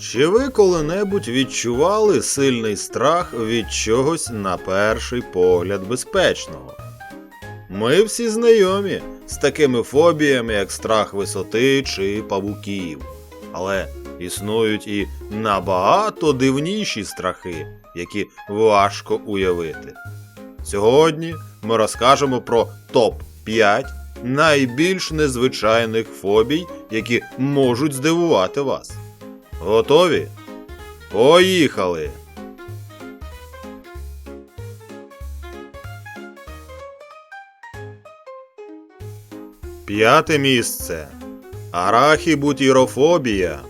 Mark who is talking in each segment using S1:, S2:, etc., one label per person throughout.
S1: Чи ви коли-небудь відчували сильний страх від чогось на перший погляд безпечного? Ми всі знайомі з такими фобіями, як страх висоти чи павуків. Але існують і набагато дивніші страхи, які важко уявити. Сьогодні ми розкажемо про топ-5 найбільш незвичайних фобій, які можуть здивувати вас. Готові? Поїхали! П'яте місце. Арахібутірофобія.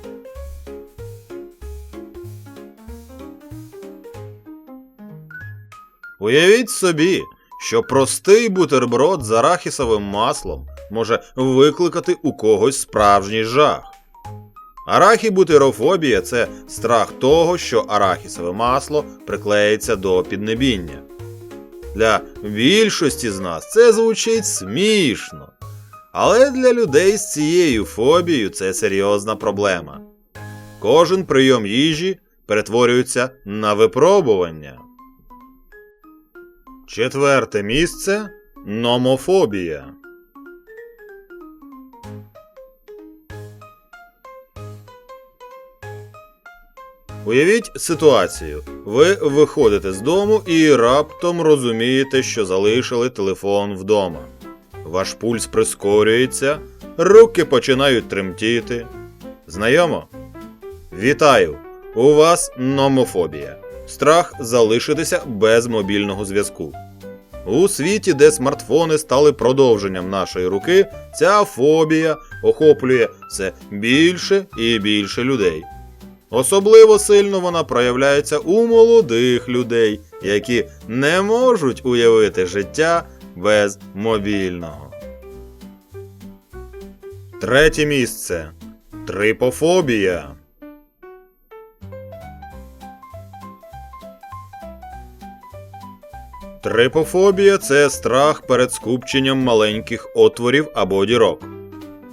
S1: Уявіть собі, що простий бутерброд з арахісовим маслом може викликати у когось справжній жах. Арахібутирофобія це страх того, що арахісове масло приклеїться до піднебіння. Для більшості з нас це звучить смішно. Але для людей з цією фобією це серйозна проблема. Кожен прийом їжі перетворюється на випробування. Четверте місце номофобія. Уявіть ситуацію. Ви виходите з дому і раптом розумієте, що залишили телефон вдома. Ваш пульс прискорюється, руки починають тремтіти. Знайомо? Вітаю! У вас номофобія. Страх залишитися без мобільного зв'язку. У світі, де смартфони стали продовженням нашої руки, ця фобія охоплює все більше і більше людей. Особливо сильно вона проявляється у молодих людей, які не можуть уявити життя без мобільного. Третє місце. Трипофобія. Трипофобія це страх перед скупченням маленьких отворів або дірок.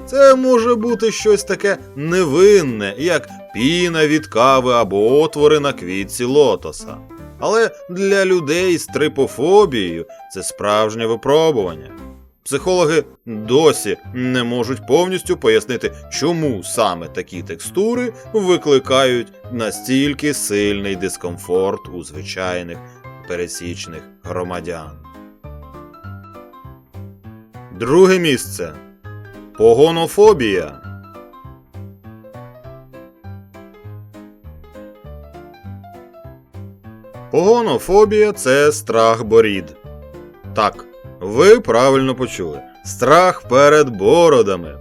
S1: Це може бути щось таке невинне, як піна від кави або отвори на квітці лотоса. Але для людей з трипофобією це справжнє випробування. Психологи досі не можуть повністю пояснити, чому саме такі текстури викликають настільки сильний дискомфорт у звичайних пересічних громадян. Друге місце. Погонофобія. Погонофобія це страх борід. Так, ви правильно почули. Страх перед бородами.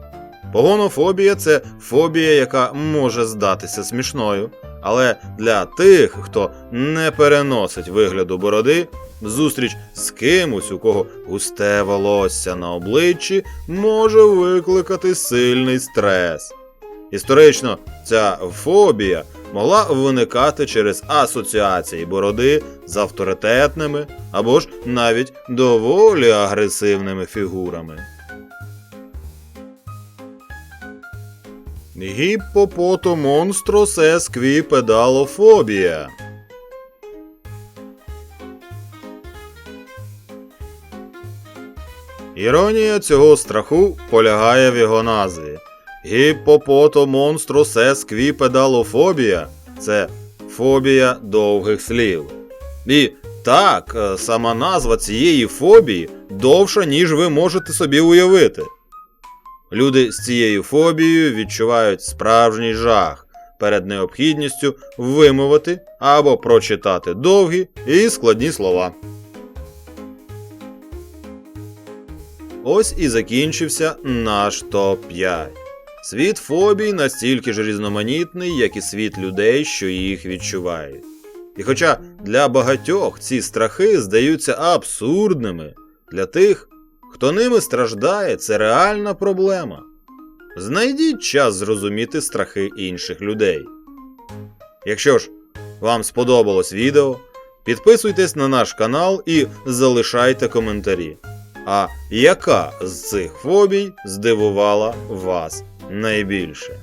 S1: Погонофобія це фобія, яка може здатися смішною. Але для тих, хто не переносить вигляду бороди, зустріч з кимось, у кого густе волосся на обличчі, може викликати сильний стрес. Історично ця фобія могла виникати через асоціації бороди з авторитетними або ж навіть доволі агресивними фігурами. Гіппопотомонстрос есквіпедалофобія. Іронія цього страху полягає в його назві. Гіппопотомонструс есквіпедалофобія це фобія довгих слів. І так, е, сама назва цієї фобії довша, ніж ви можете собі уявити. Люди з цією фобією відчувають справжній жах перед необхідністю вимовити або прочитати довгі і складні слова. Ось і закінчився наш топ-5. Світ фобій настільки ж різноманітний, як і світ людей, що їх відчувають. І хоча для багатьох ці страхи здаються абсурдними, для тих, хто ними страждає, це реальна проблема. Знайдіть час зрозуміти страхи інших людей. Якщо ж вам сподобалось відео, підписуйтесь на наш канал і залишайте коментарі. А яка з цих фобій здивувала вас найбільше?